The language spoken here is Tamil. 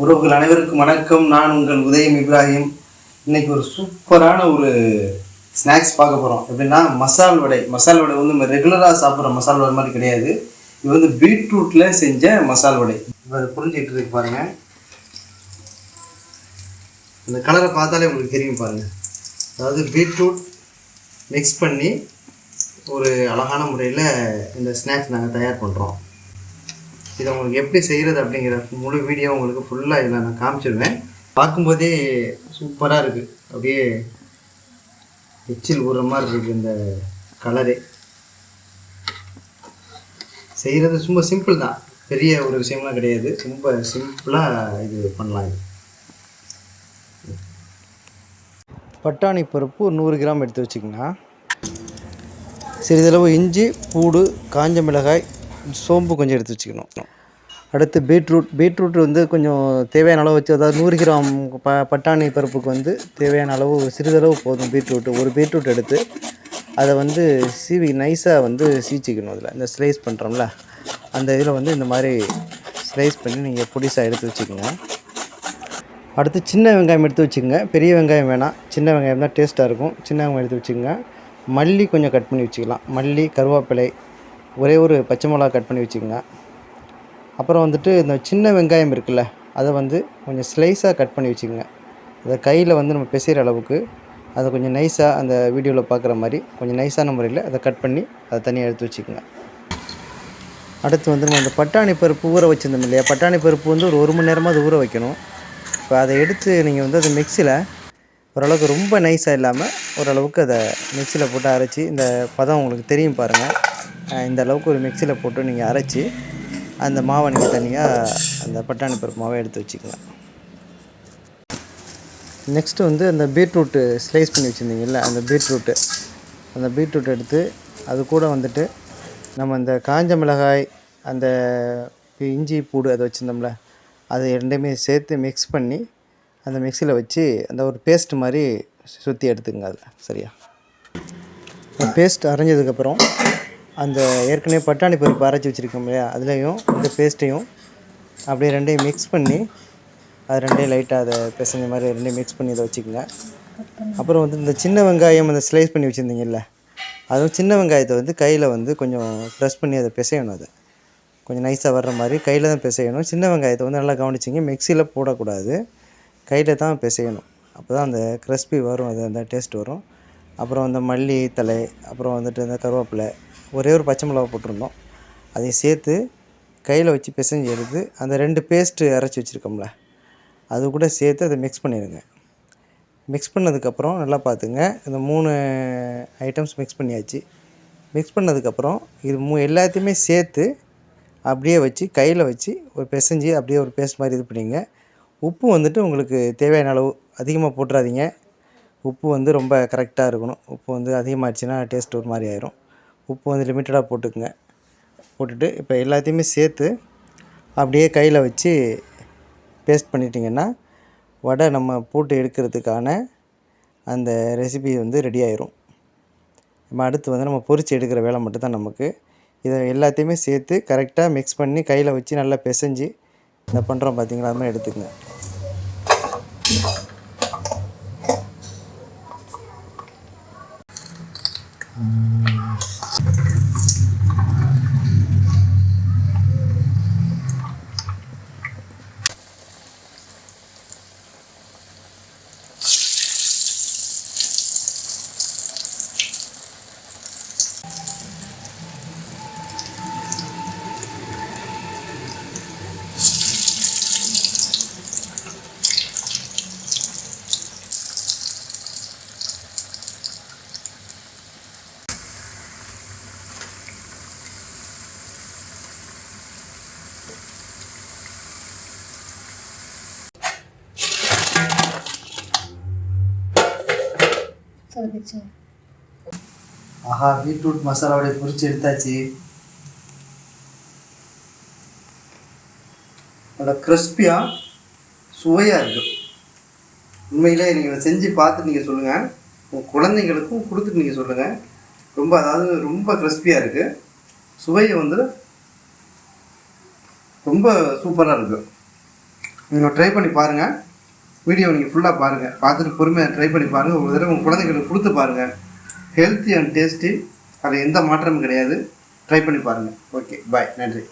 உறவுகள் அனைவருக்கும் வணக்கம். நான் உங்கள் உதயம் இப்ராஹிம். இன்னைக்கு ஒரு சூப்பரான ஒரு ஸ்நாக்ஸ் பார்க்க போகிறோம் எப்படின்னா மசால் வடை. மசால் வடை வந்து நம்ம ரெகுலராக சாப்பிட்ற மசால் வடை மாதிரி கிடையாது. இது வந்து பீட்ரூட்டில் செஞ்ச மசால் வடை. இப்போ அதை புரிஞ்சுக்கிட்டு இருக்கு பாருங்கள் இந்த கலரை பார்த்தாலே உங்களுக்கு தெரியும் பாருங்கள் அதாவது பீட்ரூட் மிக்ஸ் பண்ணி ஒரு அழகான முறையில் இந்த ஸ்நாக்ஸ் நாங்கள் தயார் பண்ணுறோம் இதை உங்களுக்கு எப்படி செய்கிறது அப்படிங்கிற முழு வீடியோ உங்களுக்கு ஃபுல்லாக இதில் நான் காமிச்சிருவேன். பார்க்கும்போதே சூப்பராக இருக்குது அப்படியே எச்சில் ஊற மாதிரி இருக்குது இந்த கலரே செய்கிறது ரொம்ப சிம்பிள் தான். பெரிய ஒரு விஷயம்லாம் கிடையாது. ரொம்ப சிம்பிளாக இது பண்ணலாம் இது. பட்டாணி பருப்பு ஒரு நூறு கிராம் எடுத்து வச்சுக்கோங்க. சிறிதளவு இஞ்சி பூடு காஞ்ச மிளகாய் சோம்பு கொஞ்சம் எடுத்து வச்சுக்கணும். அடுத்து பீட்ரூட் பீட்ரூட் வந்து கொஞ்சம் தேவையான அளவு வச்சு அதாவது நூறு கிராம் ப பட்டாணி பருப்புக்கு வந்து தேவையான அளவு சிறிதளவு போதும் பீட்ரூட் ஒரு பீட்ரூட் எடுத்து அதை வந்து சீவி நைஸாக வந்து சீச்சிக்கணும் அதில் இந்த ஸ்லைஸ் பண்ணுறோம்ல அந்த இதில் வந்து இந்த மாதிரி ஸ்லைஸ் பண்ணி நீங்கள் பொடிசாக எடுத்து வச்சுக்கோங்க. அடுத்து சின்ன வெங்காயம் எடுத்து வச்சுக்கோங்க. பெரிய வெங்காயம் வேணாம். சின்ன வெங்காயம் தான் டேஸ்ட்டாக இருக்கும். சின்ன வெங்காயம் எடுத்து வச்சுக்கோங்க. மல்லி கொஞ்சம் கட் பண்ணி வச்சுக்கலாம். மல்லி கருவேப்பிலை ஒரே ஒரு பச்சை மிளகா கட் பண்ணி வச்சுக்கோங்க. அப்புறம் வந்துட்டு இந்த சின்ன வெங்காயம் இருக்குல்ல அதை வந்து கொஞ்சம் ஸ்லைஸாக கட் பண்ணி வச்சுக்கோங்க. அதை கையில் வந்து நம்ம பிசைகிற அளவுக்கு அதை கொஞ்சம் நைஸாக அந்த வீடியோவில் பார்க்குற மாதிரி கொஞ்சம் நைஸான முறையில் அதை கட் பண்ணி அதை தனியாக எடுத்து வச்சுக்கோங்க. அடுத்து வந்து நம்ம அந்த பட்டாணி பருப்பு ஊற வச்சுருந்தோம் இல்லையா? பட்டாணி பருப்பு வந்து ஒரு ஒரு மணி நேரமாக அது ஊற வைக்கணும். இப்போ அதை எடுத்து நீங்கள் வந்து அது மிக்சியில் ஓரளவுக்கு ரொம்ப நைஸாக இல்லாமல் ஓரளவுக்கு அதை மிக்சியில் போட்டு அரைச்சி இந்த பதம் உங்களுக்கு தெரியும் பாருங்கள் இந்த அளவுக்கு ஒரு மிக்சியில் போட்டு நீங்கள் அரைச்சி அந்த மாவை நீங்கள் தனியாக அந்த பட்டாணி பருப்பு மாவை எடுத்து வச்சுக்கலாம். நெக்ஸ்ட்டு வந்து அந்த பீட்ரூட்டு ஸ்லைஸ் பண்ணி வச்சுருந்தீங்கல்ல அந்த பீட்ரூட்டு. அந்த பீட்ரூட் எடுத்து அது கூட வந்துட்டு நம்ம இந்த காஞ்ச மிளகாய் அந்த இஞ்சி பூடு அதை வச்சுருந்தோம்ல அது ரெண்டையுமே சேர்த்து மிக்ஸ் பண்ணி அந்த மிக்சியில் வச்சு அந்த ஒரு பேஸ்ட் மாதிரி சுற்றி எடுத்துக்கங்க அதில் சரியா? பேஸ்ட் அரைஞ்சதுக்கப்புறம் அந்த ஏற்கனவே பட்டாணி பருப்பு அரைச்சி வச்சுருக்கோம் இல்லையா? அதுலேயும் இந்த பேஸ்ட்டையும் அப்படியே ரெண்டையும் மிக்ஸ் பண்ணி அது ரெண்டையும் லைட்டாக அதை பிசைஞ்ச மாதிரி ரெண்டையும் மிக்ஸ் பண்ணி இதை வச்சுக்கோங்க. அப்புறம் வந்து இந்த சின்ன வெங்காயம் அந்த ஸ்லைஸ் பண்ணி வச்சுருந்தீங்கல்ல அதுவும் சின்ன வெங்காயத்தை வந்து கையில் வந்து கொஞ்சம் ப்ரெஸ் பண்ணி அதை பிசையணும் அதை. கொஞ்சம் நைஸாக வர்ற மாதிரி கையில் தான் பிசையணும். சின்ன வெங்காயத்தை வந்து நல்லா கவனிச்சிங்க மிக்சியில் போடக்கூடாது. கையில் தான் பிசையணும். அப்போ தான் அந்த கிறிஸ்பி வரும் அது அந்த டேஸ்ட் வரும். அப்புறம் அந்த மல்லி தலை அப்புறம் வந்துட்டு இந்த கருவேப்பிலை ஒரே ஒரு பச்சை மிளகா போட்டிருந்தோம். அதையும் சேர்த்து கையில் வச்சு பிசைஞ்சு எடுத்து அந்த ரெண்டு பேஸ்ட்டு அரைச்சி வச்சுருக்கோம்ல அது கூட சேர்த்து அதை மிக்ஸ் பண்ணிடுங்க மிக்ஸ் பண்ணதுக்கப்புறம் நல்லா பார்த்துங்க இந்த மூணு ஐட்டம்ஸ் மிக்ஸ் பண்ணியாச்சு. மிக்ஸ் பண்ணதுக்கப்புறம் இது மூ எல்லாத்தையுமே சேர்த்து அப்படியே வச்சு கையில் வச்சு ஒரு பிசைஞ்சு அப்படியே ஒரு பேஸ்ட் மாதிரி இது பண்ணிங்க. உப்பு வந்துட்டு உங்களுக்கு தேவையான அளவு அதிகமாக போட்டுறாதீங்க. உப்பு வந்து ரொம்ப கரெக்டாக இருக்கணும். உப்பு வந்து அதிகமாகிடுச்சுன்னா டேஸ்ட் ஒரு மாதிரி ஆயிரும். உப்பு வந்து லிமிட்டடாக போட்டுக்குங்க. போட்டுட்டு இப்போ எல்லாத்தையுமே சேர்த்து அப்படியே கையில் வச்சு பேஸ்ட் பண்ணிட்டிங்கன்னா வடை நம்ம போட்டு எடுக்கிறதுக்கான அந்த ரெசிபி வந்து ரெடி ஆயிரும். நம்ம அடுத்து வந்து நம்ம பொறிச்சு எடுக்கிற வேலை மட்டும்தான் நமக்கு. இதை எல்லாத்தையுமே சேர்த்து கரெக்டாக மிக்ஸ் பண்ணி கையில் வச்சு நல்லா பிசைஞ்சு இந்த பண்ணுறோம் பார்த்தீங்களா அது மாதிரி எடுத்துக்கங்க. ஆஹா பீட்ரூட் மசாலாவோடைய பொரிச்சு எடுத்தாச்சு. நல்லா கிறிஸ்பியாக சுவையாக இருக்கும் உண்மையிலே நீங்கள் செஞ்சு பார்த்து நீங்கள் சொல்லுங்கள் உங்கள் குழந்தைங்களுக்கும் கொடுத்துட்டு நீங்கள் சொல்லுங்கள் ரொம்ப அதாவது ரொம்ப கிறிஸ்பியாக இருக்குது சுவையை வந்து ரொம்ப சூப்பராக இருக்குது நீங்கள் ட்ரை பண்ணி பாருங்கள் வீடியோ நீங்கள் ஃபுல்லாக பாருங்கள் பார்த்துட்டு பொறுமையாக ட்ரை பண்ணி பாருங்கள் ஒரு தடவை உங்கள் குழந்தைங்களுக்கு கொடுத்து பாருங்கள் ஹெல்த்தி அண்ட் டேஸ்டி அதில் எந்த மாற்றமும் கிடையாது. ட்ரை பண்ணி பாருங்கள் ஓகே பாய் நன்றி.